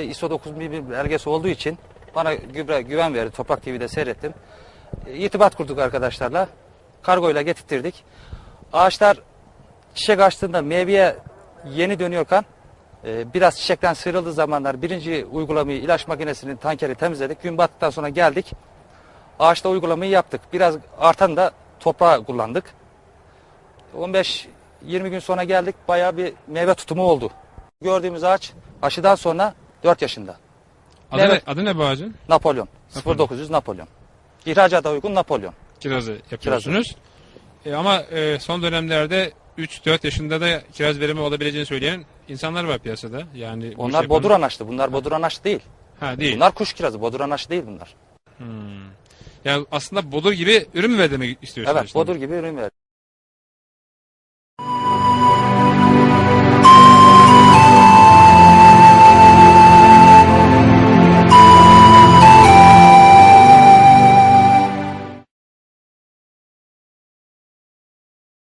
ISO 9001 belgesi olduğu için bana gübre güven verdi. Toprak TV'de seyrettim. E, İrtibat kurduk arkadaşlarla. Kargoyla getirttirdik. Ağaçlar çiçek açtığında meyveye yeni dönüyorken e, biraz çiçekten sıyrıldığı zamanlar birinci uygulamayı ilaç makinesinin tankeri temizledik. Gün battıktan sonra geldik. Ağaçta uygulamayı yaptık. Biraz artan da toprağı kullandık. 15-20 gün sonra geldik. Bayağı bir meyve tutumu oldu. Gördüğümüz ağaç aşıdan sonra 4 yaşında. Adı, ne, adı ne bu ağacın? Napolyon. Napolyon. 0900 Napolyon. İhracata uygun Napolyon. Kirazı yapıyorsunuz. E, ama e, son dönemlerde 3-4 yaşında da kiraz verimi olabileceğini söyleyen insanlar var piyasada. Yani bu Onlar işi bodur yapan- anaçlı. Bunlar bodur anaç değil. Ha değil. Bunlar kuş kirazı. Bodur anaç değil bunlar. Yani aslında bodur gibi ürün mü vermek istiyorsunuz? Evet bodur gibi ürün ver.